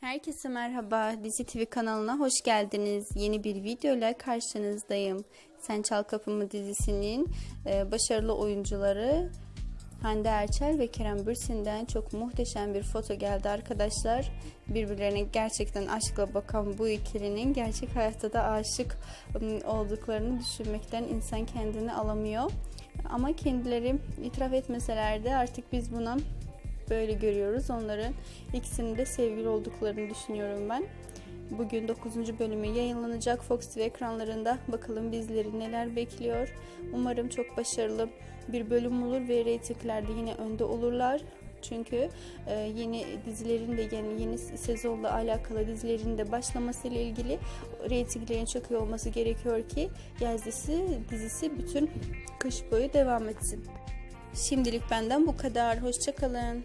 Herkese merhaba. Dizi TV kanalına hoş geldiniz. Yeni bir video ile karşınızdayım. Sen Çal Kapımı dizisinin e, başarılı oyuncuları Hande Erçel ve Kerem Bürsin'den çok muhteşem bir foto geldi arkadaşlar. Birbirlerine gerçekten aşkla bakan bu ikilinin gerçek hayatta da aşık olduklarını düşünmekten insan kendini alamıyor. Ama kendileri itiraf etmeseler de artık biz buna böyle görüyoruz. Onların ikisinin de sevgili olduklarını düşünüyorum ben. Bugün 9. bölümü yayınlanacak Fox TV ekranlarında. Bakalım bizleri neler bekliyor. Umarım çok başarılı bir bölüm olur ve reytinglerde yine önde olurlar. Çünkü e, yeni dizilerin de yani yeni sezonla alakalı dizilerin de başlamasıyla ilgili reytinglerin çok iyi olması gerekiyor ki Yaz dizisi, dizisi bütün kış boyu devam etsin. Şimdilik benden bu kadar. Hoşçakalın.